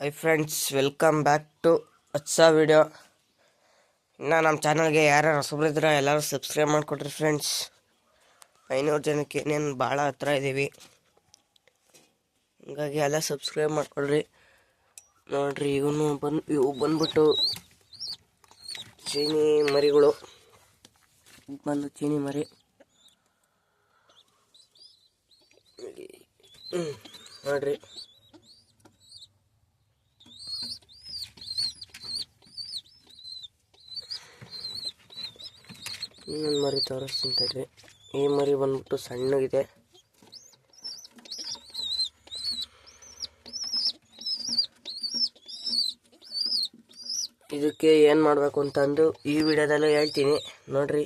Hi friends welcome back to ಹೊಸ video ಇನ್ನು ನಮ್ಮ ಚಾನಲ್ಗೆ ಯಾರು ಹೊಸಬ್ರಿದ್ರೆ ಎಲ್ಲರೂ ಸಬ್ಸ್ಕ್ರೈಬ್ ಮಾಡಿಕೊಡ್ರಿ ಫ್ರೆಂಡ್ಸ್ ಐನೂರು ಜನಕ್ಕೆ ಏನೇನು ಭಾಳ ಹತ್ರ ಇದ್ದೀವಿ ಹಂಗಾಗಿ ಎಲ್ಲ ಸಬ್ಸ್ಕ್ರೈಬ್ ಮಾಡಿಕೊಡ್ರಿ. ನೋಡ್ರಿ, ಇವನು ಬಂದು, ಇವು ಬಂದ್ಬಿಟ್ಟು ಚೀನಿ ಮರಿಗಳು. ಬಂದು ಚೀನಿ ಮರಿ. ನೋಡ್ರಿ. ಇನ್ನೊಂದು ಮರಿ ತೋರಿಸ್ತೀನಿ ಈ ಮರಿ ಬಂದ್ಬಿಟ್ಟು ಸಣ್ಣಗಿದೆ. ಇದಕ್ಕೆ ಏನು ಮಾಡಬೇಕು ಅಂತಂದು ಈ ವಿಡಿಯೋದಲ್ಲೇ ಹೇಳ್ತೀನಿ. ನೋಡ್ರಿ.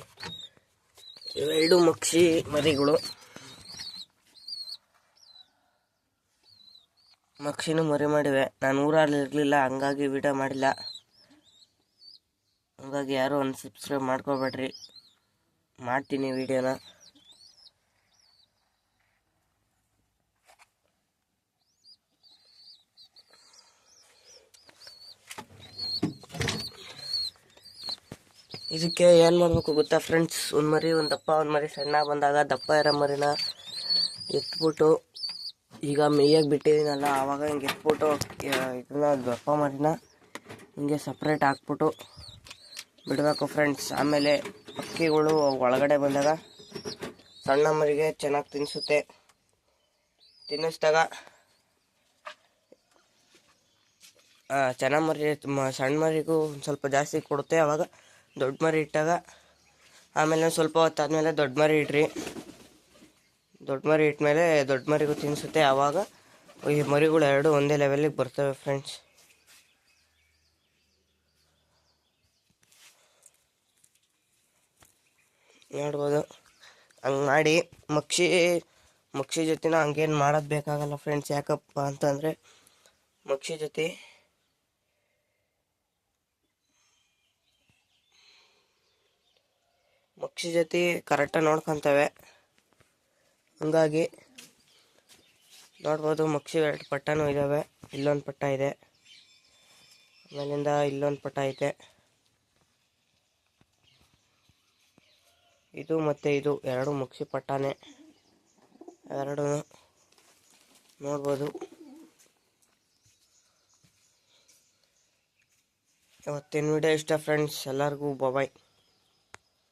ಇವೆರಡು ಮಕ್ಷಿ ಮರಿಗಳು. ಮಕ್ಷಿನೂ ಮರಿ ಮಾಡಿವೆ. ನಾನು ಊರಲ್ಲಿ ಇರಲಿಲ್ಲ, ಹಂಗಾಗಿ ವಿಡಿಯೋ ಮಾಡಿಲ್ಲ. ಹಂಗಾಗಿ ಯಾರು ಒಂದು ಸಬ್ಸ್ಕ್ರೈಬ್ ಮಾಡ್ಕೋಬೇಡ್ರಿ. ಮಾಡ್ತೀನಿ ವಿಡಿಯೋನ. ಇದಕ್ಕೆ ಏನು ಮಾಡಬೇಕು ಗೊತ್ತಾ ಫ್ರೆಂಡ್ಸ್ ಒಂದು ಮರಿ, ಒಂದು ದಪ್ಪ, ಒಂದು ಮರಿ ಸಣ್ಣ ಬಂದಾಗ ದಪ್ಪ ಇರೋ ಮರಿನ ಎತ್ಬಿಟ್ಟು ಈಗ ಮೇಯಾಗಿ ಬಿಟ್ಟಿದ್ದೀನಲ್ಲ, ಆವಾಗ ಹಿಂಗೆ ಎತ್ಬಿಟ್ಟು ಇದನ್ನ, ದಪ್ಪ ಮರಿನ ಹಿಂಗೆ ಸಪ್ರೇಟ್ ಹಾಕ್ಬಿಟ್ಟು ಬಿಡಬೇಕು ಫ್ರೆಂಡ್ಸ್ ಆಮೇಲೆ ಹಕ್ಕಿಗಳು ಒಳಗಡೆ ಬಂದಾಗ ಸಣ್ಣ ಮರಿಗೆ ಚೆನ್ನಾಗಿ ತಿನ್ನಿಸುತ್ತೆ ತಿನ್ನಿಸ್ದಾಗ ಚೆನ್ನಾಗಿ ಮರಿ ಸಣ್ಣ ಮರಿಗೂ ಒಂದು ಸ್ವಲ್ಪ ಜಾಸ್ತಿ ಕೊಡುತ್ತೆ. ಆವಾಗ ದೊಡ್ಡ ಮರಿ ಇಟ್ಟಾಗ ಆಮೇಲೆ ಸ್ವಲ್ಪ ಹೊತ್ತಾದಮೇಲೆ ದೊಡ್ಡ ಮರಿ ಇಡ್ರಿ. ದೊಡ್ಡ ಮರಿ ಇಟ್ಮೇಲೆ ದೊಡ್ಡ ಮರಿಗೂ ತಿನ್ನಿಸುತ್ತೆ ಆವಾಗ ಈ ಮರಿಗಳು ಎರಡು ಒಂದೇ ಲೆವೆಲಿಗೆ ಬರ್ತವೆ ಫ್ರೆಂಡ್ಸ್ ನೋಡ್ಬೋದು ಹಂಗೆ ಮಾಡಿ ಮಕ್ಷಿ ಮಕ್ಷಿ ಜೊತೆನ ಹಂಗೇನು ಮಾಡೋದು ಬೇಕಾಗಲ್ಲ ಫ್ರೆಂಡ್ಸ್ ಯಾಕಪ್ಪ ಅಂತಂದರೆ ಮಕ್ಷಿ ಜೊತೆ ಮಕ್ಷಿ ಜೊತೆ ಕರೆಕ್ಟಾಗಿ ನೋಡ್ಕೊತವೆ. ಹಂಗಾಗಿ ನೋಡ್ಬೋದು ಮಕ್ಷಿ ಎರಡು ಪಟ್ಟನೂ ಇದ್ದಾವೆ ಇಲ್ಲೊಂದು ಪಟ್ಟ ಇದೆ. ಆಮೇಲಿಂದ ಇಲ್ಲೊಂದು ಪಟ್ಟ ಐತೆ. ಇದು ಮತ್ತು ಇದು ಎರಡು ಮುಕ್ಸಿ ಪಟ್ಟಾನೆ. ಎರಡು ನೋಡ್ಬೋದು. ಇವತ್ತಿನ ವಿಡಿಯೋ ಇಷ್ಟ ಫ್ರೆಂಡ್ಸ್ ಎಲ್ಲರಿಗೂ ಬಾಯ್